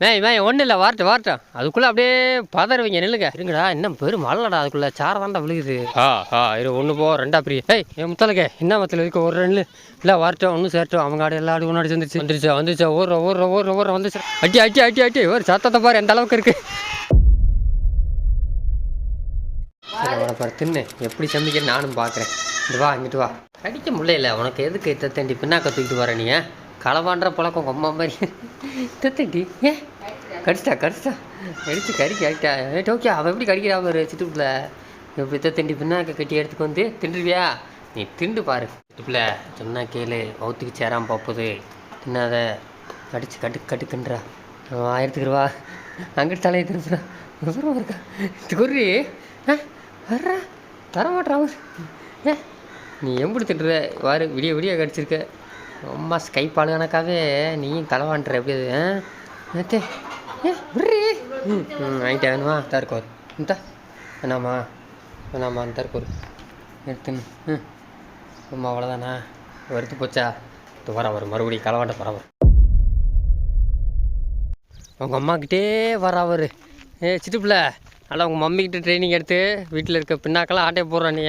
மேய் மேய் ஒன்றும் இல்லை வாரட்டும் வாரட்டும் அதுக்குள்ளே அப்படியே பதறுவீங்க நில்லுங்க. இருங்கடா இன்னும் பெரும் மழைடா அதுக்குள்ளே. சார தாண்டா விழுகுது. ஆ ஆ இரு ஒன்று போ ரெண்டா பிரி. ஏய் என் முத்தலகே என்ன மத்தில் இருக்க ஒரு ரெண்டு இல்லை வரட்டும் ஒன்றும் சேரட்டும் அவங்க ஆடு எல்லா ஆடு ஒன்று வந்துருச்சு. வந்துருச்சு வந்துருச்சு. ஓடுற ஓடுற ஓடுற ஓடுற வந்துச்சு அட்டி அட்டி அட்டி அட்டி. ஒரு சத்தத்தை பாரு எந்த அளவுக்கு இருக்கு. சரி, அவனை பாரு தின்னு. எப்படி சமைக்க நானும் பார்க்குறேன் இங்க வா இங்கிட்டு வா. கடிக்க முடியல. உனக்கு எதுக்கு தத்தண்டி பின்னாக்க தூக்கிட்டு வர நீ களவான்ற பழக்கம் உங்க அம்மா மாதிரி தத்தண்டி ஏ கடிச்சிட்டா கடிச்சிட்டா. கடிச்சு கடிக்க ஆகிட்டா ஏ ஓகே அவன் எப்படி கடிக்கிறா பாரு சிட்டுக்குள்ள இப்படி திண்டி பின்னாக்க கட்டி எடுத்துக்கு வந்து திண்டுருவியா நீ திண்டு பாரு சிட்டுக்குள்ள சொன்னா கேளு வவுத்துக்கு சேராமல் பார்ப்போது தின்னாத. கடிச்சு கட்டு கட்டுக்குன்றா ஆயிரத்துக்கு அங்கிட்டு தலையை திருப்புறா விவரம் இருக்கா? துரி ஆ வர்றா. தரமாட்டான் அவர் ஏ நீ எப்படி திட்டுற வாரு விடிய விடிய கடிச்சிருக்க. அம்மா ஸ்கைப் பாலுகணக்காவே நீயும் தலைவான்ற எப்படி அது ஆ? நேத்தே வேணுமா வேணாமா வேணாமா எடுத்துன்னு ம் அம்மா அவ்வளோதானா வருத்து போச்சா இது வர வரும் மறுபடியும் களவாண்ட வர அவங்க உங்கள் அம்மாக்கிட்டே வர அவர் ஏ சிட்டுப்பிள்ள நல்லா உங்கள் மம்மிக்கிட்ட ட்ரைனிங் எடுத்து வீட்டில் இருக்க பின்னாக்கெல்லாம் ஆட்டையை போடுறான் நீ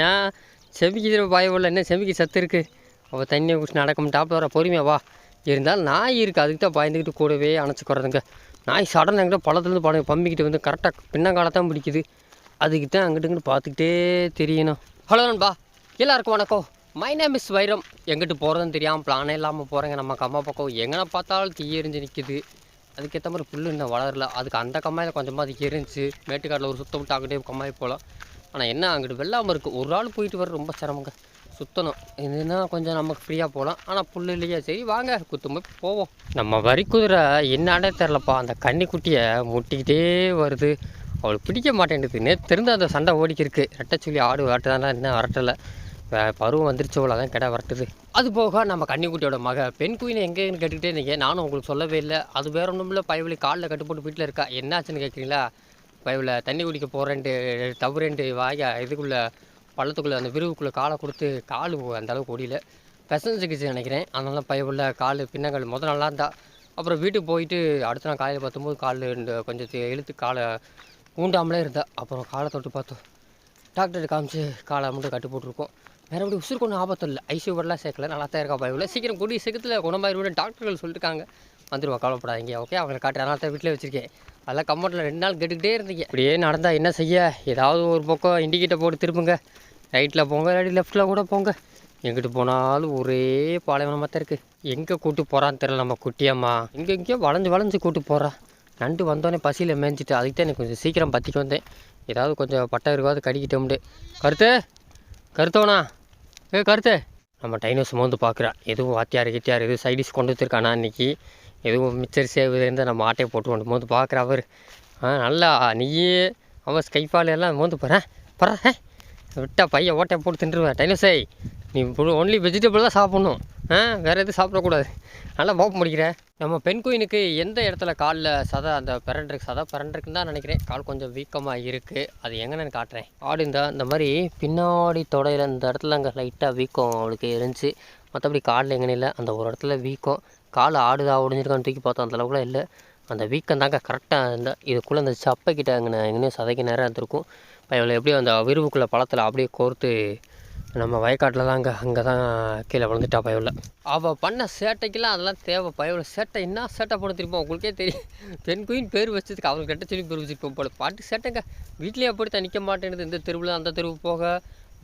செமிக்கு பயவில்லை என்ன செமிக்கு சத்து இருக்குது அவள் தண்ணியை குடிச்சு நடக்கும் டாப்பில் வர பொறுமையா வா இருந்தாலும் நாய் இருக்குது அதுக்கு தான் பயந்துக்கிட்டு கூடவே அணைச்சிக்கிறதுங்க நாய் சடனாக எங்கிட்ட பழத்துலேருந்து படம் பம்பிக்கிட்டு வந்து கரெக்டாக பின்னங்காலத்தான் பிடிக்குது. அதுக்கு தான் அங்கிட்டு இங்கிட்டு பார்த்துக்கிட்டே தெரியணும். ஹலோ நண்பா எல்லாருக்கும் வணக்கம். மை நேம் இஸ் வைரம். எங்கிட்டு போகிறதுன்னு தெரியாமல் பிளானே இல்லாமல் போகிறேங்க நம்ம கம்மா பக்கம் எங்கே பார்த்தாலும் தீ எரிஞ்சு நிற்கிது அதுக்கேற்ற மாதிரி புல் இன்னும் வளரல. அதுக்கு அந்த கம்மாயில் கொஞ்சமாக அது எரிஞ்சு மேட்டுக்காட்டில் ஒரு சுத்தம் விட்டு அங்கிட்டே கம்மாய் போகலாம். ஆனால் என்ன அங்கிட்டு வெள்ளாமல் இருக்குது ஒரு ஆள் போயிட்டு வர ரொம்ப சிரமங்க. சுற்றணும் இதுனா கொஞ்சம் நமக்கு ஃப்ரீயாக போகலாம். ஆனால் புல் இல்லையா? சரி வாங்க குத்தும்போது போவோம். நம்ம வரி குதிரை என்னானே தெரிலப்பா அந்த கன்னிக்குட்டியை முட்டிக்கிட்டே வருது. அவளுக்கு பிடிக்க மாட்டேங்குது நேற்று தெரிந்து அந்த சண்டை ஓடிக்கிருக்கு. ரெட்டை சொல்லி ஆடு வரட்டுதானா இன்னும் வரட்டலை? பருவம் வந்துருச்சு அவ்வளோ கிடை வரட்டுது. அது போக நம்ம கன்னிக்குட்டியோட மக பெண் குயினை எங்கேன்னு கேட்டுக்கிட்டே இருந்தீங்க நானும் உங்களுக்கு சொல்லவே இல்லை. அது வேற ஒன்றும் இல்லை. பயவலி காலில் கட்டு போட்டு வீட்டில் இருக்கா? என்னாச்சுன்னு கேட்குறீங்களா? பயவில் தண்ணி குடிக்க போகிறேன்ட்டு தவறேன்ட்டு வாயா இதுக்குள்ளே பள்ளத்துக்குள்ளே அந்த விரிவுக்குள்ளே காலை கொடுத்து கால் அந்த அளவுக்கு ஓடியில. பெசஞ்சுக்கிச்சு நினைக்கிறேன். அதனால பயவுள்ள கால் பின்னங்கள் முதல் நல்லா இருந்தா அப்புறம் வீட்டுக்கு போயிட்டு அடுத்த நாள் காலையில் பார்த்தும்போது கால் இந்த கொஞ்சம் இழுத்து காலை ஊண்டாமலே இருந்தா அப்புறம் காலை தொட்டு பார்த்தோம். டாக்டர் காமிச்சு காலை மட்டும் கட்டு போட்டிருக்கோம். வேறு எப்படி உசுருக்கு ஒன்றும் ஆபத்து இல்லை. ஐசியூ வரலாம் சேர்க்கல. நல்லா தான் இருக்கா பயவில் சீக்கிரம் கூடிய சீக்கிரத்தில் குணமாயிருவோம் டாக்டர்கள் சொல்லியிருக்காங்க வந்துடுவான் கவலைப்படாதீங்க ஓகே அவங்களை காட்டு அதனால தான் வீட்டிலே வச்சிருக்கேன். அதெல்லாம் கம்ஃபர்ட்டில் ரெண்டு நாள் கேட்டுக்கிட்டே இருந்தீங்க. இப்படியே நடந்தால் என்ன செய்ய? ஏதாவது ஒரு பக்கம் இண்டிகேட்டர் போட்டு திருப்புங்க ரைட்டில் போங்க இல்லாட்டி லெஃப்ட்டில் கூட போங்க. எங்கிட்டு போனாலும் ஒரே பாலைவனமாக தான் இருக்குது எங்கே கூட்டு போகிறான்னு தெரியல நம்ம குட்டியம்மா. எங்கே எங்கேயோ வளைஞ்சு வளைஞ்சு கூட்டு போகிறா நண்டு வந்தோடனே பசியில் மேய்ஞ்சிட்டு அதுக்கு தான் எனக்கு கொஞ்சம் சீக்கிரம் பற்றிக்கு வந்தேன். ஏதாவது கொஞ்சம் பட்டை இருக்காது கடிக்கிட்டோம்டு. கருத்து? கருத்தோண்ணா ஏ கருத்து? நம்ம டைனோஸ் மோந்து பார்க்குறா எதுவும் வாத்தியார் கித்தியார் எதுவும் சைடிஷ் கொண்டு வந்துருக்கானா இன்னைக்கு? எதுவும் மிச்சர் சேவு நம்ம ஆட்டையை போட்டு கொண்டு மோந்து பார்க்குற அவர். ஆ நல்லா நீயே அவன் ஸ்கைஃபால் எல்லாம் மோந்து போகிறேன் போகிறேன் விட்டா பையன் ஓட்டையை போட்டு தின்றுவேன் டைனோஸை நீ ஒன்லி வெஜிடபிள் தான் சாப்பிட்ணும். ஆ வேறு எதுவும் சாப்பிடக்கூடாது. நல்லா மோப்ப முடிக்கிற. நம்ம பெண் குயினுக்கு எந்த இடத்துல காலில் சதை அந்த பிறண்டிருக்கு சதை பிறண்டிருக்குன்னு தான் நினைக்கிறேன். கால் கொஞ்சம் வீக்கமாக இருக்குது அது எங்கன்னு காட்டுறேன். ஆடு இந்த இந்த மாதிரி பின்னாடி தொடையில் இந்த இடத்துல அங்கே லைட்டாக வீக்கம் அவளுக்கு இருந்துச்சு. மற்றபடி காலில் எங்கன்னு இல்லை. அந்த ஒரு இடத்துல வீக்கம். கால் ஆடுதா ஒடிஞ்சிருக்கான்னு தூக்கி பார்த்தோம் அந்த அளவுக்குலாம் இல்லை. அந்த வீக்கம் தாங்க கரெக்டாக இந்த இதுக்குள்ளே அந்த சப்பைக்கிட்ட அங்கே எங்கேயும் சதைக்கு நேரம் இருந்திருக்கும் இப்போ இவ்வளோ எப்படியும் அந்த விரிவுக்குள்ளே பழத்தில் அப்படியே கோர்த்து நம்ம வயக்காட்டில் தாங்க அங்கே தான் கீழே விழுந்துட்டா பயவில் அவள் பண்ண சேட்டைக்கெல்லாம் அதெல்லாம் தேவை. பயவில் சேட்டை என்ன சேட்டை பண்ண தெரியுமா உங்களுக்கே தெரியும். பெண் குயின் பேர் வச்சதுக்கு அவளுக்கு கிட்ட சொல்லி பேர் வச்சுருப்போம் போல. பாட்டு சேட்டைங்க. வீட்லேயே அப்படித்தான் நிற்க மாட்டேங்குது. இந்த தெருவில் அந்த தெருவு போக.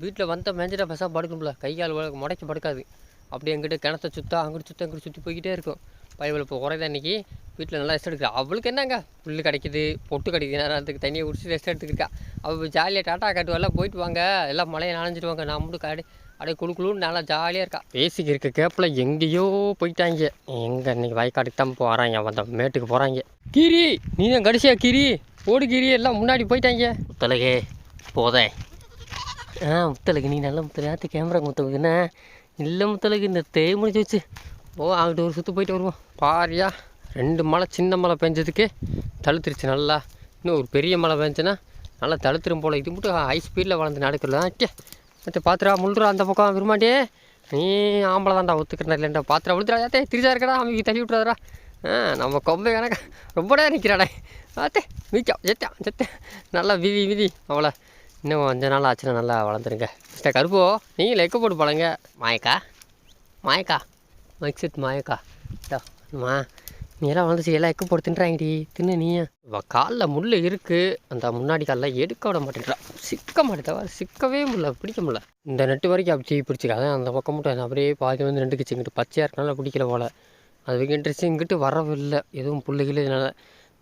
வீட்டில் வந்த மேஞ்சிட்டா பெருசாக படுக்கணும்ல. கை கால் முடக்கி படுக்காது. அப்படி எங்கிட்ட கிணத்த சுற்றா அங்கிட்டு சுத்த அங்கிட்டு சுற்றி போய்கிட்டே இருக்கும். பைபிள் இப்போ குறைதா இன்னைக்கு. வீட்டில் நல்லா ரெஸ்ட் எடுக்கிறா. அவளுக்கு என்னங்க? புல் கிடைக்குது பொட்டு கிடைக்குது நேரத்துக்கு தண்ணியை குடிச்சு ரெஸ்ட் எடுத்துக்கிட்டா அவள் ஜாலியாக டாட்டா காட்டு போயிட்டு வாங்க. எல்லாம் மழையை நனைஞ்சிட்டு வாங்க நான் மட்டும் காடு அப்படியே குழு குழுன்னு நல்லா ஜாலியாக இருக்கா. பேசிக்கு இருக்க கேப்பில் எங்கேயோ போயிட்டாங்க. எங்கே இன்னைக்கு வயக்காட்டுக்கு தான் போகிறாங்க வந்த மேட்டுக்கு போகிறாங்க கீரி நீ தான் கடைசியா கீரி. ஓடு கீரி. எல்லாம் முன்னாடி போயிட்டாங்க. முத்தலகே போதே. ஆ முத்தலகு நீ நல்லா முத்தலாத்து கேமரா முத்தலுக்குண்ணே இல்லை முத்தலுக்கு இந்த தேய் முடிஞ்சு வச்சு. ஓ அங்கிட்டு ஒரு சுற்று போயிட்டு வருவோம். பாரியா ரெண்டு மழை சின்ன மழை பெஞ்சதுக்கு தழுத்துருச்சு நல்லா. இன்னும் ஒரு பெரிய மழை பெஞ்சுன்னா நல்லா தழுத்துரும் போல். இது மட்டும் ஹை ஸ்பீடில் வளர்ந்து நடக்கல அட்டே மற்ற பாத்திரா முள்ளுறா அந்த பக்கம் விரும்பாண்டே நீ ஆம்பளை தான்டா ஒத்துக்கிறா இல்லைண்டா பாத்திரா விழுத்துறா ஏத்தே திரிச்சா இருக்கடா அவங்க தள்ளி விட்டுறாதடா. ஆ நம்ம கொம்பை கணக்கா ரொம்ப நேரம் நிற்கிறாடே ஆத்தே வீச்சா செத்தா செத்தேன். நல்லா விதி விதி அவளை. இன்னும் கொஞ்ச நாள் ஆச்சுன்னா நல்லா வளர்ந்துருங்க. மிஸ்டர் கருப்போ நீங்கள் லெக்க போட்டு பழங்க. மாயக்கா? மாயக்கா? மைக் செட் மாயக்கா. மா நீ எல்லாம் வளர்ந்துச்சு எல்லாம் எக்கு போட்டு தின்றாங்கடி. தின்னு நீ. காலில் முள் இருக்குது அந்த முன்னாடி காலில் எடுக்க விட மாட்டேங்கிறா சிக்க மாட்டேதா சிக்கவே முடியல. பிடிக்க முடியல. இந்த நெட்டு வரைக்கும் அப்படி பிடிச்சிக்காது. அந்த பக்கம் மட்டும் அப்படியே பாதி வந்து ரெண்டு கிச்சு இங்கிட்டு பச்சையாக இருக்கனால பிடிக்கல போல. அது வைக்க இன்ட்ரெஸ்ட் இங்கிட்டு வரவில்லை எதுவும் பிள்ளைகளே இதனால்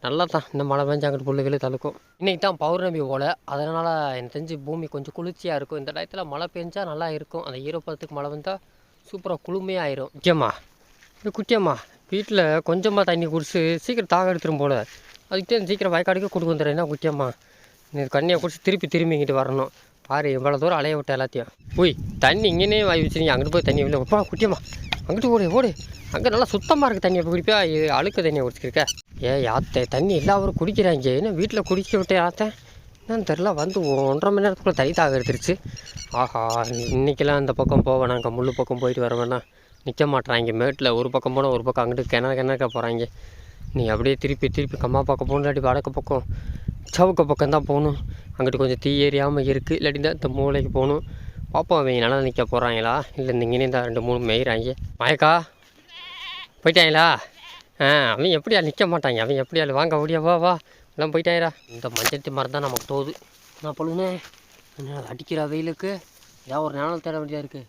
நல்லா தான் இந்த மழை பெஞ்சா அங்கிட்டு வெளியே தழுக்கும். இன்றைக்கி தான் பௌர்ணமி போல். அதனால் எனக்கு தெரிஞ்சு பூமி கொஞ்சம் குளிர்ச்சியாக இருக்கும். இந்த டயத்தில் மழை பெஞ்சால் நல்லா இருக்கும். அந்த ஈரப்பதத்துக்கு மழை வந்தால் சூப்பராக குளுமையாக ஆயிரும் முக்கியமா குட்டியம்மா வீட்டில் கொஞ்சமாக தண்ணி குடிச்சு சீக்கிரம் தாக எடுத்துரும் போல். அதுக்கிட்டே சீக்கிரம் வயக்காடுக்கு கொடுக்க வந்துடுறேன் என்ன குட்டியம்மா. நீ கண்ணியை குடிச்சு திருப்பி திரும்பி இங்கிட்டு வரணும். பாரு இவ்வளோ தூரம் அலைய விட்ட எல்லாத்தையும். போய் தண்ணி இங்கேனே வாய் வச்சு நீ அங்கிட்டு போய் தண்ணி வெளில குட்டியம்மா. அங்கிட்டு ஓடு ஓடு. அங்கே நல்லா சுத்தமாக இருக்குது தண்ணியை குடிப்பா இது அழுக்கு தண்ணியை குடிச்சிருக்க. ஏ யாத்தை தண்ணி எல்லாரும் குடிக்கிறாங்க என்ன வீட்டில் குடிக்க விட்டே யாத்தை? என்னன்னு தெரில வந்து ஒன்றரை மணி நேரத்துக்குள்ளே தனி தாக எடுத்துருச்சு. ஆஹா இன்னைக்கெல்லாம் அந்த பக்கம் போவேன் நாங்கள் முள்ளு பக்கம் போயிட்டு வர வேணாம். நிற்க மாட்டேறாங்க மேட்டில் ஒரு பக்கம் போனால் ஒரு பக்கம் அங்கிட்டு கிணறு கிணறுக்க போகிறாங்க நீ அப்படியே திருப்பி திருப்பி கம்மா பக்கம் போகணும் இல்லாட்டி வடக்கு பக்கம் சவுக்க பக்கம் தான் போகணும். அங்கிட்டு கொஞ்சம் தீ ஏரியாமல் இருக்குது இல்லாட்டி தான் இந்த மூளைக்கு போகணும். பார்ப்போம் அவங்க நல்லா நிற்க போகிறாங்களா இல்லை இந்த தான் ரெண்டு மூணு மெயிறாங்க மயக்கா? போயிட்டாங்களா? ஆ அவன் எப்படியா நிற்க மாட்டாங்க? அவன் எப்படியா வாங்க முடியா வா வா. எல்லாம் போயிட்டாயிரா இந்த மஞ்சத்தி மரம் தான் நமக்கு தோது. நான் பொழுதுனே என்ன அடிக்கிற வெயிலுக்கு? ஏன் ஒரு நாள் தேட வேண்டியதாக இருக்குது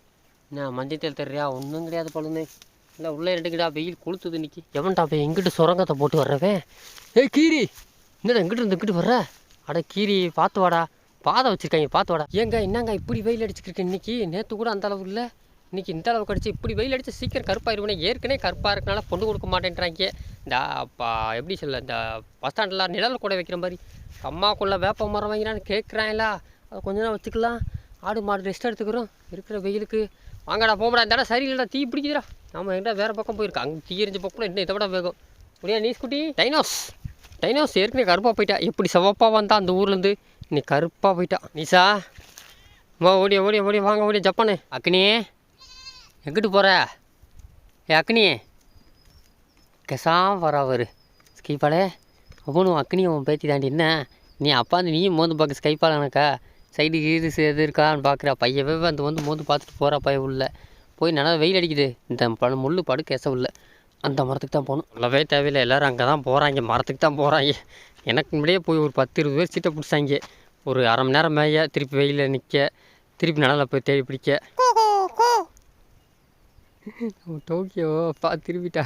என்ன மஞ்சள் தேல் தெரியா ஒன்றும் கிடையாது பழுனே இல்லை உள்ளே ரெண்டுக்கிடா வெயில் கொளுத்துது இன்னைக்கு. எவன்டா போய் எங்கிட்டு சுரங்கத்தை போட்டு வர்றவன்? ஏய் கீரி! என்னடா எங்கிட்டு இருந்து இங்கிட்டு வர்ற? அட கீரி பார்த்து வாடா. பாதை வச்சுருக்காங்க பார்த்து வாடா. ஏங்க என்னங்க இப்படி வெயில் அடிச்சுக்கிருக்கு இன்னைக்கு? நேற்று கூட அந்த அளவு இல்லை. இன்னைக்கு இந்த அளவுக்கு அடிச்சு இப்படி வெயில் அடித்து சீக்கிரம் கருப்பாயிருவேனே ஏற்கனவே கருப்பாக இருக்கனால பொண்ணு கொடுக்க மாட்டேன்றாங்க. இந்த அப்பா எப்படி சொல்ல இந்த பஸ் ஸ்டாண்டில் நிழல் கூட வைக்கிற மாதிரி. அம்மாக்குள்ளே வேப்ப மரம் வாங்கினான்னு கேட்குறாங்களா அதை கொஞ்ச நேரம் வச்சுக்கலாம். ஆடு மாடு ரெஸ்ட் எடுத்துக்கிறோம். இருக்கிற வெயிலுக்கு. வாங்கடா போகடா இந்த இடம் சரியில்லைடா தீ பிடிக்குதுடா. நம்ம எங்கிட்ட வேறு பக்கம் போயிருக்கோம் அங்கே தீ எரிஞ்ச பக்கம் இன்னும் இதை விட வேகம். முடியா நீ ஸ்குட்டி டைனோஸ். டைனோஸ் ஏற்கனவே கருப்பாக போயிட்டா. எப்படி சிவப்பாக வந்தா அந்த ஊர்லேருந்து? இன்னைக்கு கருப்பாக போயிட்டா. நீசா அம்மா ஓடிய ஓடிய ஓடிய வாங்க ஓடிய ஜப்பானு. அக்னியே எங்கிட்டு போகிற ஏ அக்னியே கெசாம வரா அவரு. ஸ்கைப்பாலே அவனும் அக்னி உன் பேத்தி தாண்டி என்ன? நீ அப்பா வந்து நீயும் மோந்து பார்க்க ஸ்கைப்பால் எனக்கா? சைடு கீடு எது இருக்கான்னு பார்க்குறா பையவே வந்து வந்து மோந்து பார்த்துட்டு போகிறா பையன் உள்ள. போய் நல்லா வெயில் அடிக்குது. இந்த பழம் முள் படு கெச உள்ள. அந்த மரத்துக்கு தான் போகணும் நல்லாவே தேவையில்லை. எல்லோரும் அங்கே தான் போகிறாங்க மரத்துக்கு தான் போகிறாங்க எனக்கு முன்னாடியே போய் ஒரு பத்து இருபது பேர் சீட்டை பிடிச்சாங்க. ஒரு அரை மணி நேரம் மேய திருப்பி வெயிலில் நிற்க திருப்பி நல்லா போய் தேடி பிடிக்க. டோக்கியோ பா திரும்பிட்டா.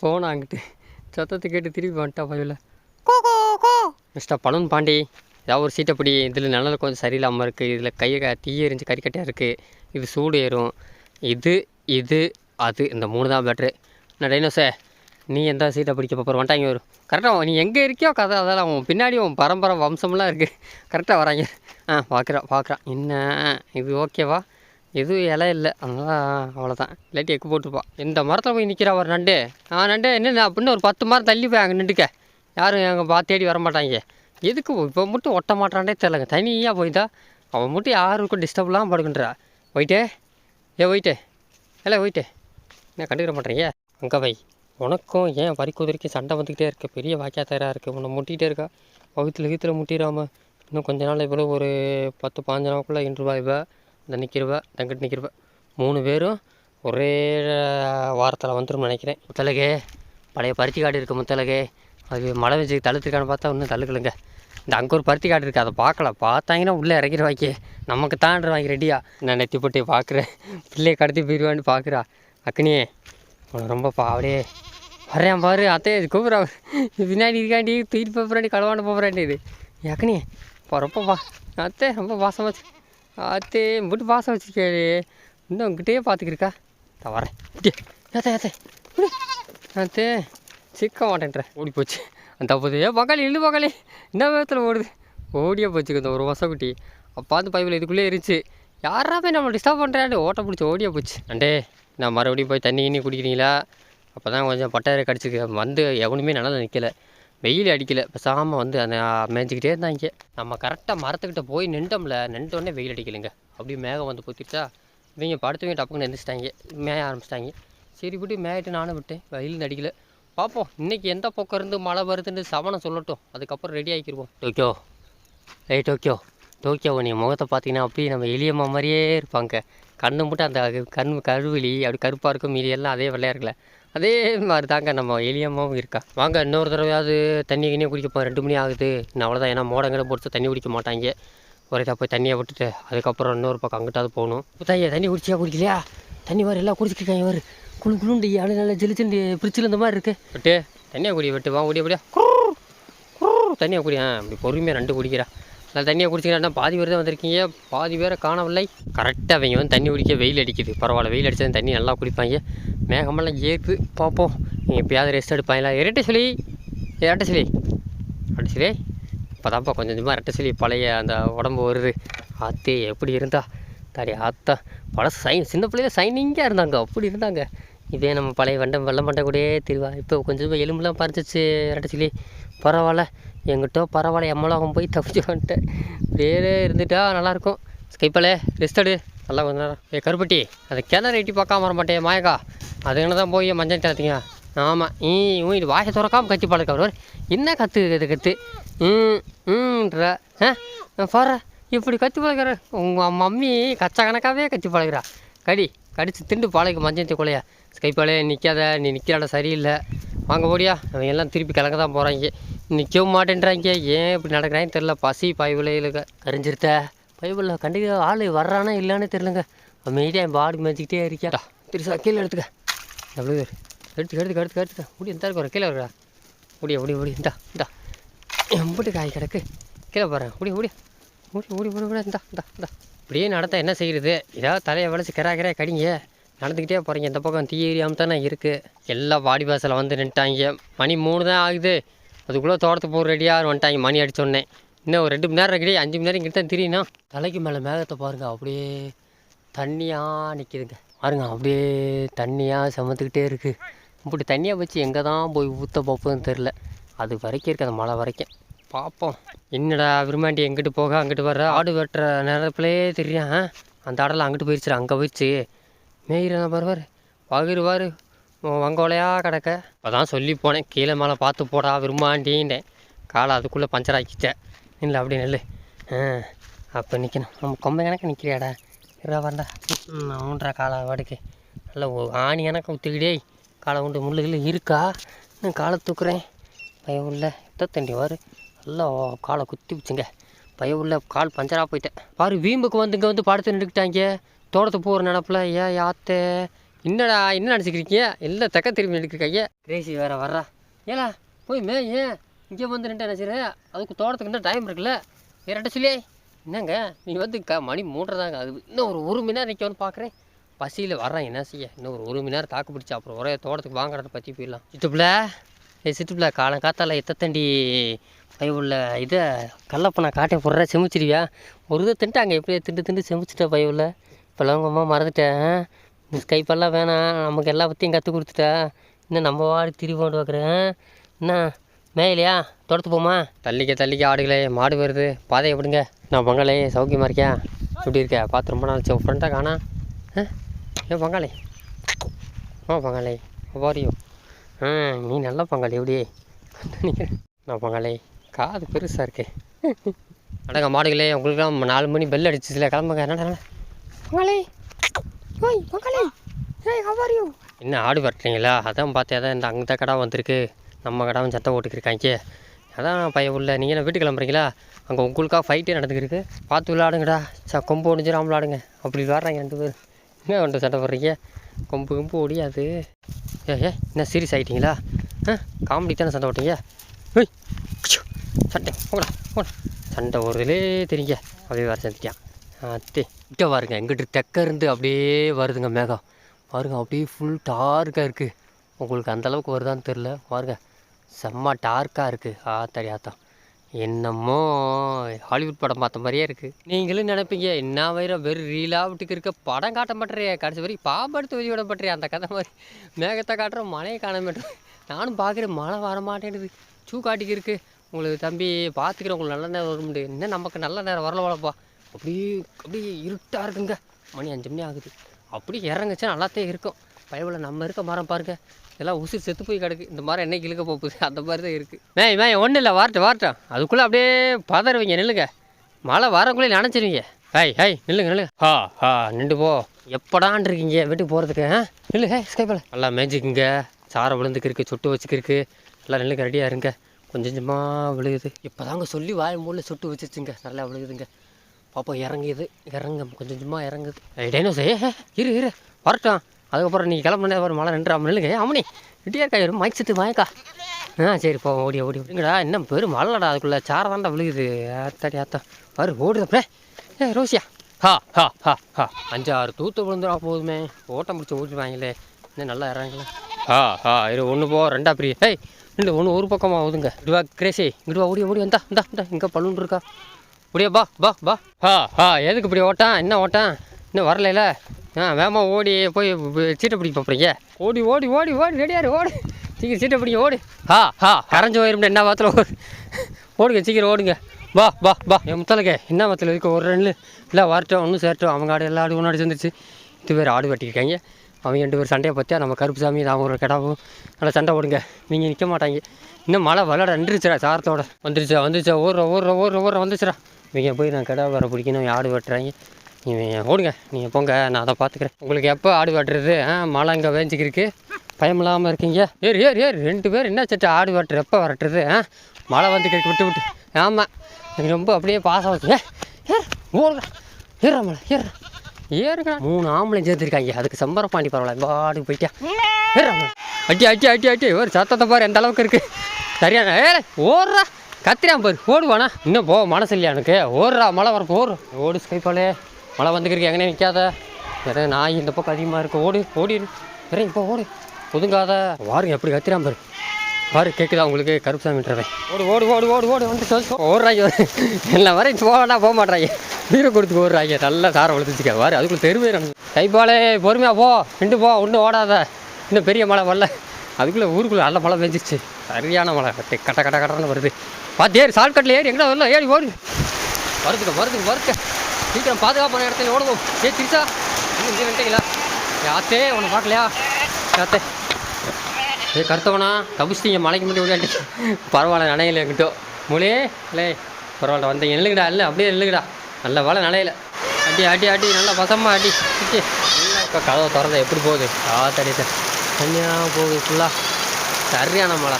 போனா அங்கிட்டு. சத்தத்தை கேட்டு திருப்பி வந்துட்டா பையில மிஸ்டர் பலூன் பாண்டி ஏதாவது ஒரு சீட்டை பிடி. இதில் நிழல் கொஞ்சம் சரியில்லாமல் இருக்குது இதில் கையை க- தீ எரிஞ்சு கறிக்கட்டையாக இருக்குது இது சூடு ஏறும். இது இது அது. இந்த மூணு தான் பெட்ரு நான் டைனோஸே நீ எந்த சீட்டை பிடிக்க போகிற வந்துட்டாங்க வரும் கரெக்டாக நீ எங்கே இருக்கியோ கதை அதெல்லாம் உன் பின்னாடி உன் பரம்பரை வம்சம்லாம் இருக்குது கரெக்டாக வராங்க. ஆ பார்க்குறான் பார்க்குறான் என்ன? இது ஓகேவா எதுவும் இலை இல்லை. அதனால் அவ்வளோதான் இல்லாட்டி எக்கு போட்டுருப்பா இந்த மரத்தில் போய் நிற்கிறா ஒரு நண்டு. ஆ நண்டு என்ன அப்படின்னு ஒரு பத்து மரம் தள்ளி போய் அங்கே நின்றுக்க. யாரும் அங்கே பா தேடி வர மாட்டாங்க. எதுக்கு இப்போ மட்டும் ஒட்ட மாட்டான்டே தெரிலங்க தனியாக போய்தா அவன் மட்டும் யாருக்கும் டிஸ்டர்ப்லாம் படுக்கின்றா. போயிட்டே. ஏ போயிட்டே. இல்லை போயிட்டே. என்ன கண்டுக்கிற மாட்டேறீங்க? அங்கே வை உனக்கும் ஏன் வரி குதிரைக்கு சண்டை வந்துக்கிட்டே இருக்கு. பெரிய வாக்கியா தயாராக இருக்குது உன்னை முட்டிகிட்டே இருக்கா. வகுத்தில் கீத்தில் முட்டிடாமல் இன்னும் கொஞ்ச நாள் இவ்வளோ ஒரு பத்து பாஞ்சு நாளுக்குள்ளே இன்றுவா இவ இந்த நிற்கிறவ தங்கிட்டு நிற்கிறவ மூணு பேரும் ஒரே வாரத்தில் வந்துடும் நினைக்கிறேன். முத்தலகே பழைய பருத்தி காடு இருக்குது முத்தலகே அது மழை வச்சு தழுத்துருக்கான்னு பார்த்தா இன்னும் தழுக்கலைங்க இந்த அங்கே ஒரு பருத்தி காடு இருக்குது அதை பார்க்கல. பார்த்தாங்கன்னா உள்ளே இறங்கிடுவாங்க நமக்கு தாண்டுருவாங்க ரெடியா நான் நெத்தி போட்டு பார்க்குறேன். பிள்ளையை கடத்தி போயிடுவான்னு பார்க்குறா. அக்னியே உனக்கு ரொம்ப பாவடே வரேன் பாரு அத்தே இது கூப்பிட்றா. பின்னாடி இருக்காண்டி தூக்கிட்டு போகிறாண்டி களவாண்டு போகிறாண்டி இது. அக்னியே இப்போ ரொம்ப வா அத்தே ரொம்ப பாசமாக வச்சு அத்தே மட்டும் பாசம் வச்சுருக்காரு இன்னும் உங்ககிட்டயே பார்த்துக்கிருக்கா நான் வரேன். இங்கே ஏத்தே ஏத்தே அத்தே. சிக்க மாட்டேன்ற. ஓடி போச்சு. அந்த போது ஏ பக்காளி இல்லை பக்காளி என்ன விதத்தில் ஓடுது? ஓடியே போச்சு இந்த ஒரு வருஷம் குட்டி. அப்பா அந்த பைப்பில் இதுக்குள்ளே இருந்துச்சு. யாரா போய் நம்ம டிஸ்டர்ப் பண்ணுறாண்டு ஓட்ட பிடிச்சி ஓடியே போச்சு. அண்டே நான் மறுபடியும் போய் தண்ணி கிண்ணி குடிக்கிறீங்களா? அப்போ தான் கொஞ்சம் பட்டாயிரம் கடிச்சிக்க வந்து எவனுமே நல்லா நிற்கலை வெயில் அடிக்கலை. பேசாமல் வந்து அந்த மேய்ஞ்சிக்கிட்டே இருந்தாங்க. நம்ம கரெக்டாக மரத்துக்கிட்ட போய் நின்றோம்ல நின்றோடனே வெயில் அடிக்கலைங்க. அப்படியே மேகம் வந்து பொத்திடுச்சா இவங்க படுத்தவங்க டப்புக்குன்னு எழுந்திரிச்சிட்டாங்க. மேய ஆரம்பிச்சிட்டாங்க. சரி விட்டு மேயிட்டு நானும் விட்டேன். வெயில் அடிக்கலை. பார்ப்போம் இன்னைக்கு எந்த பக்கம் இருந்து மழை வருதுன்னு சவனம் சொல்லட்டும். அதுக்கப்புறம் ரெடி ஆகிக்கிருவோம் டோக்கியோ. ஏய் டோக்கியோ. டோக்கியோ நீ முகத்தை பார்த்தீங்கன்னா அப்படியே நம்ம எளியம்மா மாதிரியே இருப்பாங்க. கண்ணு மட்டும் அந்த கண் கருவிழி அப்படி கருப்பாக இருக்கும். மீதி எல்லாம் அதே வெள்ளையா இருக்கல அதே மாதிரி தாங்க நம்ம எளியம்மாவும் இருக்கா. வாங்க இன்னொரு தடவையாவது தண்ணி கிண்ணியே குடிக்க ரெண்டு மணி ஆகுது. நான் அவ்வளோதான் ஏன்னா மோடங்கிற போட்டு தண்ணி குடிக்க மாட்டாங்க. ஒரேதா போய் தண்ணியை விட்டுட்டு அதுக்கப்புறம் இன்னொரு பக்கம் அங்கிட்டாவது போகணும். தாயே தண்ணி குடிச்சியா குடிக்கலையா? தண்ணி வர எல்லாம் குடிச்சிருக்காங்க வரு குளு குளுண்டு அழு நல்லா ஜிலு பிரிச்சில் இந்த மாதிரி இருக்குது விட்டு தண்ணியை குடி விட்டு வா குடியா குடியா தண்ணியை குடி. அப்படி பொறுமையாக ரெண்டு குடிக்கிறா. நான் தண்ணியை குடிச்சிக்கிறேன்னா பாதி பேர் தான் வந்திருக்கீங்க. பாதி பேரை காணவில்லை. கரெக்டாக அவங்க வந்து தண்ணி குடிக்க வெயில் அடிக்குது. பரவாயில்ல வெயில் அடித்தா தண்ணி நல்லா குடிப்பாங்க. மேகமெல்லாம் ஏற்பு பார்ப்போம். நீங்கள் எப்பயாவது ரெஸ்ட் எடுப்பாங்களா? இரட்டை சொல்லி இரட்டை சொல்லி அப்படி சொல்லி இப்போதான்ப்பா கொஞ்சம் கொஞ்சமாக இரட்டை சொல்லி பழைய அந்த உடம்பு வருது. ஆத்தே எப்படி இருந்தா? தாடி ஆத்தா. பழசு சைன் சின்ன பிள்ளையில சைனிங்காக இருந்தாங்க. அப்படி இருந்தாங்க. இதே நம்ம பழைய வண்டம் வெள்ளம் மண்டை கூடயே திருவா இப்போ கொஞ்சம் எலும்புலாம் பறிச்சிச்சு இரட்டை சொல்லி பரவாயில்ல. எங்கிட்ட பரவாயில்ல எம்மளாகம் போய் தப்பிச்சு வந்துட்டேன் அப்படியே இருந்துட்டா நல்லாயிருக்கும். ஸ்கைப்பாலே ரெஸ்ட் எடு. நல்லா கொஞ்ச நேரம். ஏ கருப்பட்டி அந்த கிணறு எட்டி பார்க்காம வர மாட்டேன் மாயக்கா. அதுன்னு தான் போய் மஞ்சள் தேர்த்திங்க ஆமாம் ஈ இவன் இது வாயை திறக்காமல் கத்தி பழக்க அவர். என்ன கற்று இது கற்று ம் ம்ன்ற. ஆ பாரு இப்படி கத்தி பழகிற உங்கள் மம்மி கச்சா கணக்காகவே கத்தி பழகிறா. கடி கடித்து திண்டு பாலைக்கு மஞ்சத்தை கொலையா ஸ்கைப்பாலே நிற்காத நீ நிற்கிறாட சரியில்லை. வாங்க போடியா. அவங்க எல்லாம் திருப்பி கிளங்க தான் போகிறாங்க நிற்கவும் மாட்டேன்றாங்க. ஏன் இப்படி நடக்கிறான்னு தெரில பசி பயவிலையில் கரைஞ்சிருத்த பயவில் கண்டிப்பாக ஆள் வர்றானா இல்லைன்னு தெரிலங்க அமைதியாக என் பாடி மேய்ச்சிக்கிட்டே இருக்கியாடா திருசா கீழே எடுத்துக்க. எவ்வளோ பேர் எடுத்துக்க எடுத்துக்க எடுத்துக்க எடுத்துக்க. முடி எந்த இருக்கிற கீழே இருக்கிறா முடிய முடி முடி இந்தா இந்தா. எம்பிட்டு காய் கிடக்கு. கீழே போகிறேன் முடி முடி முடி முடி முடி முடி இந்தா இந்தா இந்தா. இப்படியே நடத்த என்ன செய்கிறது ஏதாவது தலையை வளைச்சி கிரா கிரா கடிங்க. நடந்துக்கிட்டே போகிறீங்க இந்த பக்கம் தீ எரியாமல் தானே இருக்குது எல்லாம் வாடி வாசலில் வந்து நின்ட்டாங்க. மணி மூணு தான் ஆகுது. அதுக்குள்ளே தோட்டத்துக்கு போகிற ரெடியாக வந்துட்டாங்க. மணி அடிச்சோடனே இன்னும் ஒரு ரெண்டு மணி நேரம் கிடையாது அஞ்சு மணி நேரம் கிட்ட தான் தெரியணும். தலைக்கு மேலே மேகத்தை பாருங்க. அப்படியே தண்ணியாக நிற்கிதுங்க பாருங்க அப்படியே தண்ணியாக சமத்துக்கிட்டே இருக்குது இப்படி தண்ணியை வச்சு எங்கே தான் போய் ஊற்ற பார்ப்போம்னு தெரில அது வரைக்கும் இருக்குது அந்த மழை வரைக்கும். பார்ப்போம். என்னடா விரும்பாண்டி எங்கிட்டு போக அங்கிட்டு வர்ற? ஆடு வெட்டுற நேரத்துலேயே தெரியும் அந்த ஆடெல்லாம் அங்கிட்டு போயிடுச்சு அங்கே போயிடுச்சு. மேயிறான் பரவாரு பகிருவார் வங்கோலையாக கிடக்க? இப்போ தான் சொல்லி போனேன். கீழே மேலே பார்த்து போடா விரும்பாண்டின்னேன் காலை அதுக்குள்ளே பஞ்சர் ஆக்கிட்டேன். இல்லை அப்படி நெல் ஆ அப்போ நிற்கணும் நம்ம கொம்பை கணக்கு நிற்கிறியாடா இரா வரண்டா ஊன்றா காலை வாடுக்கு. நல்ல ஆணி கணக்கு ஊற்றுக்கிட்டே காலை உண்டு முள்ளுகள் இருக்கா? நான் காலை தூக்குறேன். பய உள்ள எத்த தண்டி வாரு. நல்லா காலை குத்தி வச்சுங்க. பய உள்ள கால் பஞ்சராக போயிட்டேன். பாரு வீம்புக்கு வந்து இங்கே வந்து படுத்து நின்றுக்கிட்டாங்க. தோட்டத்துக்கு போகிற நினப்பில். ஏன் யாத்தே என்னடா என்ன நினச்சிக்கிறீங்க எல்லாம் தக்க திரும்பி நினைக்கிறீங்க கிரேசி வேற வர்றா. ஏலா போய் மே ஏன் இங்கே வந்து நின்று நினச்சிரு அதுக்கு தோட்டத்துக்கு இன்னும் டைம் இருக்குல்ல. வேறட்ட சொல்லியே என்னங்க நீ வந்து க மணி மூன்றதாங்க அது இன்னும் ஒரு ஒரு மணி நேரம் நிற்கணும்னு பார்க்குறேன் பசியில் வர்றேன் என்ன செய்ய? இன்னும் ஒரு ஒரு மணி நேரம் தாக்கு பிடிச்சா அப்புறம் ஒரே தோட்டத்துக்கு வாங்குறத பற்றி போயிடலாம். சிட்டுப்பில் ஏ சிட்டுப்பில் காலம் காத்தால எத்தத்தண்டி பயவுள்ள இதை கல்லப்பனை காட்டை போடுற செமிச்சிருவியா? ஒரு இதை தின்ட்டாங்க எப்படியே திண்டு திண்டு செமிச்சிட்ட பயவுள்ள இப்போல்லாம் உங்கள் அம்மா மறந்துட்டேன். இந்த ஸ்கைப்பெல்லாம் வேணாம். நமக்கு எல்லா பற்றியும் கற்றுக் கொடுத்துட்டா. இன்னும் நம்ம வாடி திரும்பி போட்டு பார்க்குறேன் என்ன? மேலையா தோட்டத்து போமா? தள்ளிக்க தள்ளிக்க ஆடுகளே மாடு வருது. பாதை எப்படிங்க நான் பங்காளி சௌக்கியமாக இருக்கியா எப்படி இருக்க? பார்த்து ரொம்ப நாள் உன் ஃப்ரெண்டாக காணா? ஆ? ஏன் பங்காளி. ஓ பங்காளி. வாரியோ ஆ நீ நல்ல பங்காளி. எப்படி? நான் பங்காளி. காது பெருசாக இருக்கு. அடங்க மாடுகளே. உங்களுக்குலாம் நாலு மணி பெல் அடிச்சுல கிளம்புங்க. என்னடா? பங்காளி. ஓய் மக்களே ஏய் ஹவாரியோ என்ன ஆடு வரட்டுறீங்களா அதான் பார்த்தேன் அதான் இந்த அந்த கடை வந்திருக்கு. நம்ம கடாவும் சத்தம் போட்டுக்கிருக்காங்க. அதான் பையன் உள்ள. நீங்கள் என்ன வீட்டுக்கு கிளம்புறீங்களா? அங்கே உங்களுக்காக ஃபைட்டே நடந்துக்கிருக்கு. பார்த்து விளாடுங்கடா ச கொம்பு ஒடிஞ்சிடாம விளாடுங்க அப்படி விளாட்றாங்க ரெண்டு பேர் என்ன வந்துட்டு சட்டை போடுறீங்க? கொம்பு கொம்பு ஒடியாது. ஏ ஏ என்ன சீரியஸ் ஆகிட்டீங்களா ஆ காமெடி தானே சண்டை போட்டீங்க? ஏய் சட்டை போகலாம் போகலாம் சண்டை ஓடுறதுலே தெரியுங்க. அப்படியே வர சந்திக்கான் அத்தே இங்கே பாருங்க எங்கிட்ட தெக்க இருந்து அப்படியே வருதுங்க மேகம். பாருங்க அப்படியே ஃபுல் டார்க்காக இருக்குது உங்களுக்கு அந்தளவுக்கு வருதான்னு தெரில பாருங்க செம்ம டார்க்காக இருக்குது ஆ ஆத்தா என்னமோ ஹாலிவுட் படம் பார்த்த மாதிரியே இருக்குது நீங்களும் நினைப்பீங்க என்ன வயிறம் வெறும் ரீலாக விட்டுக்கு இருக்க படம் காட்ட மாட்டேறிய கடைசி வரைக்கும் பாம்படுத்து வழி விட மாட்டேறிய அந்த கதை மாதிரி. மேகத்தை காட்டுறோம் மழையை காண மாட்டேன் நானும் பார்க்குறேன் மழை வர மாட்டேங்குது. சூ காட்டிக்கு இருக்குது உங்களுக்கு தம்பி பார்த்துக்கிறேன் உங்களுக்கு நல்ல நேரம் வர முடியும். என்ன நமக்கு நல்ல நேரம் வரல வரப்பா அப்படியே அப்படியே இருட்டாக இருக்குங்க. மணி அஞ்சு மணி ஆகுது. அப்படியே இறங்குச்சா நல்லாத்தே இருக்கும். பயவில் நம்ம இருக்க மரம் பாருங்க. இதெல்லாம் உசுறு செத்து போய் கிடக்கு. இந்த மரம் என்னைக்கு இழுக்க போகுது? அந்த மாதிரி தான் இருக்குது மேய் மேய் ஒன்றும் இல்லை. வாரட்டும் வாரட்டும். அதுக்குள்ளே அப்படியே பதறுவீங்க. நில்லுங்க. மழை வரக்குள்ளே நினச்சிருவீங்க. ஹாய் ஹாய் நில்லுங்க நில்லுங்க. ஹா ஹா நின்று போ. எப்படான் இருக்கீங்க வீட்டுக்கு போகிறதுக்கு ஆ? நில்லு ஹே ஸ்கைபால் நல்லா மேய்ஞ்சிக்குங்க சாரை விழுந்துக்கிருக்கு சுட்டு சொட்டு வச்சுக்கிருக்கு. எல்லாம் நில்லுங்க ரெடியாக இருங்க. கொஞ்சம் கொஞ்சமாக விழுகுது. இப்போ தாங்க சொல்லி வாய் மூலில் சொட்டு வச்சிருச்சுங்க நல்லா விழுகுதுங்க. பாப்பா இறங்குது இறங்க கொஞ்சம் கொஞ்சமாக இறங்குது. டைனோஸ் ஏ இரு இரு. வரட்டும். அதுக்கப்புறம் நீ கிளம்புனே ஒரு மழை நின்று அவன் இல்லைங்க அம்மனி இட்டியா இருக்கா இரு மைக் செட்டு ஆ சரி போ ஓடி ஓடி ஓடிங்கடா இன்னும் பெரும் மழைடா அதுக்குள்ளே. சார தாண்டா விழுகுது. ஆத்தாடி ஆத்தா பாரு ஓடுதப்பே ஏ ரோசியா. ஹா ஹா ஹா ஹா. அஞ்சாறு தூத்து விழுந்துடா போதுமே. ஓட்டம் பிடிச்சி ஓடிடுவாங்களே இன்னும் நல்லா இறங்கல. ஹா ஹா இரு ஒன்று போ ரெண்டா பிரி ஏய் ரெண்டு ஒன்று ஒரு பக்கமாக ஓதுங்க. இடுவா கிரேசி. இடுவா ஓடி ஓடி வந்தா இந்தா இந்தா இங்கே பல்லுன்னு இருக்கா? இப்படியே பா பா பா. ஹா ஹா எதுக்கு இப்படி ஓட்டான்? என்ன ஓட்டான்? இன்னும் வரலையில ஆ வேமா ஓடி போய் சீட்டை பிடிக்க போகிறீங்க ஓடி ஓடி ஓடி ஓடி ரெடியாரு ஓடு. சீக்கிரம் சீட்டை பிடிக்க ஓடு. ஹா ஹா கரைஞ்சு போயிரும் என்ன வாத்தில் ஓடு. ஓடுங்க சீக்கிரம் ஓடுங்க. பா பா பா. என் முத்தலக்கே என்ன மத்தில் இருக்க? ஒரு ரெண்டு. இல்லை வரட்டும் ஒன்றும் சேரட்டும். அவங்க ஆடு எல்லா ஆடு முன்னாடி சேர்ந்துருச்சு. இது பேர் ஆடு வெட்டியிருக்காங்க. அவங்க ரெண்டு பேர் சண்டையை பற்றியா நம்ம கருப்பு சாமி நான் ஒரு கிடாவும். நல்லா சண்டை ஓடுங்க நீங்கள் நிற்க மாட்டாங்க. இன்னும் மழை வளர நின்றுச்சுடா சாரத்தோட. வந்துருச்சா வந்துருச்சா ஊர்ற ஊர்ற ஊர்ற ஊர்ற வந்துச்சுடா இவங்க போய் நான் கிடா வர பிடிக்கணும் ஆடு வெட்டுறாங்க. நீங்கள் ஓடுங்க நீங்கள் போங்க நான் அதை பார்த்துக்கிறேன். உங்களுக்கு எப்போ ஆடு வெட்டுறது? மழை இங்கே வேஞ்சிக்கிருக்கு பயமில்லாமல் இருக்கீங்க. ஏறு ஏறு ஏறு ரெண்டு பேர் என்ன சட்டு ஆடு வெட்டுற எப்போ வரட்டுறது ஆ மழை வந்து விட்டு விட்டு. ஆமாம் எனக்கு ரொம்ப அப்படியே பாசம் வச்சு ஏ ஓடுறா ஏறுறா மழை ஏறுறா ஏறுங்க. மூணு ஆம்புலன்ஸ் சேர்த்துருக்காங்க. அதுக்கு சம்பரம் பாண்டி பரவாயில்ல பாடு போயிட்டியா ஏறுறா மழை. அட்டி அட்டி அட்டி அட்டி ஒரு சத்தத்தை பாரு எந்த அளவுக்கு இருக்குது சரியான ஏ ஓடுறா கத்திரான் பாரு ஓடுவானா? இன்னும் போ மனசு இல்லையா எனக்கு? ஓடுறா மழை வரப்போ ஓடு. ஓடு ஸ்கைப்பாலே. மழை வந்துக்கிறக்கு எங்கனே நிற்காத வேற நாய் இந்த பக்கம் அதிகமாக இருக்குது ஓடு ஓடிடு வேற இப்போ ஓடு. ஒதுங்காத. வாருங்க எப்படி கத்திரான் பாரு பாரு கேட்குதா உங்களுக்கு? கருப்பு சாமின்றவன் ஓடு ஓடு ஓடு ஓடு ஓடு வந்து ஓடுறாய் ஓடுறாங்க எல்லாம் வரை போகனா போக மாட்டாங்க வீரை கொடுத்து ஓடுறாங்க நல்லா சாரை வளர்த்துச்சுக்க. வாரு அதுக்குள்ளே தெருவே நம்ம. கைப்பாலே பொறுமையாக போ. நின்று போ ஒன்றும் ஓடாத. இன்னும் பெரிய மழை வரல. அதுக்குள்ளே ஊருக்குள்ளே நல்ல மழை பெஞ்சிருச்சு. சரியான மழை. கட்ட கட்ட கட்ட கட்டன்னு வருது. பார்த்து ஏறி ஷார்ட்கட்டில் ஏறி எங்கடா வரல? ஏறி ஓடு. வருதுங்க வருதுங்க வருது சீக்கிரம் பாதுகாப்பான இடத்துல ஓடுவோம் ஏ திருச்சா இன்னும் இங்கே வந்துட்டீங்களா? யாத்தே உன்னை பார்க்கலையா? யாத்தே ஏ கருத்தவனா? தபிச்சிட்டீங்க மலைக்கு முன்னாடி ஓடியாண்டி பரவாயில்ல நனையில என்கிட்ட. மொழியே இல்லை பரவாயில்ல வந்தீங்க நில்லுங்கடா இல்லை அப்படியே இல்லைங்கடா நல்ல வேலை நனையில. அடி அடி அடி நல்லா பசமாக அடி. அடி இப்போ கதவை திறந்த எப்படி போகுது? ஆத்தடி தனியாக போகுது ஃபுல்லாக சரியான மழை.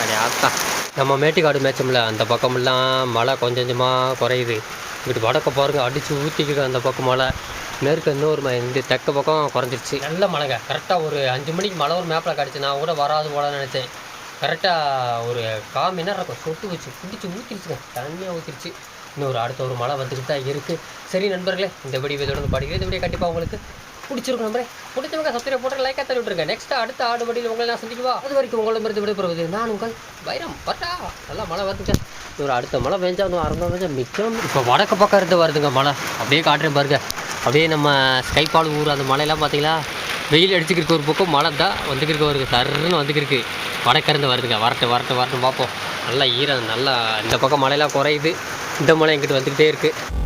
அடி ஆத்தான் நம்ம மேட்டுக்காடு மேய்ச்சோம்ல அந்த பக்கமெல்லாம் மழை கொஞ்சம் கொஞ்சமாக குறையுது. இப்படி வடக்க பாருங்க அடித்து ஊற்றிக்கிட்டு அந்த பக்கம் மழை. மேற்கு இன்னொரு இந்த தெக்க பக்கம் குறைஞ்சிருச்சு. நல்ல மழைங்க. கரெக்டாக ஒரு அஞ்சு மணிக்கு மழை ஒரு மேப்பில் கிடச்சி நான் கூட வராது போல நினச்சேன். கரெக்டாக ஒரு கால் மணி நேரம் இருக்கும். சொட்டு வச்சு பிடிச்சி ஊற்றிருச்சுங்க தண்ணியாக ஊற்றிருச்சு இன்னொரு அடுத்த ஒரு மழை வந்துக்கிட்டு தான் இருக்குது சரி நண்பர்களே இந்த வீடியோ தொடர்ந்து படிக்கிறது இந்த வீடியோ கண்டிப்பாக உங்களுக்கு பிடிச்சிருக்கும் நம்பரே. பிடிச்சவங்க சப்ஸ்கிரைப் போட்டு லைக்காக தள்ளி விட்டுருங்க நெக்ஸ்ட் அடுத்த ஆடு வடியில் உங்களை நான் சந்திக்குவா? அது வரைக்கும் உங்களிடமிருந்து விடைபெறுவது நான் உங்கள் வைரம் பட்டா. நல்லா மழை வருதுங்க. ஒரு அடுத்த மழை பெஞ்சா வந்து அரை மணி மிச்சம். இப்போ வடக்கு பக்கம் இருந்து வருதுங்க மழை. அப்படியே காட்டுறேன் பாருங்க. அப்படியே நம்ம ஸ்கைபால் ஊர் அந்த மலையெல்லாம் பார்த்தீங்களா? வெயில் அடிச்சுக்கிருக்கு ஒரு பக்கம் மழை தான் வந்துக்கிட்டு வருது. சருன்னு வந்துக்கிருக்கு. வடக்கருந்து வருதுங்க. வரட்டு வரட்டு வரட்டு பார்ப்போம். நல்லா ஈரம் நல்லா இந்த பக்கம் மழையெல்லாம் குறையுது. இந்த மழை எங்கிட்ட வந்துக்கிட்டே இருக்குது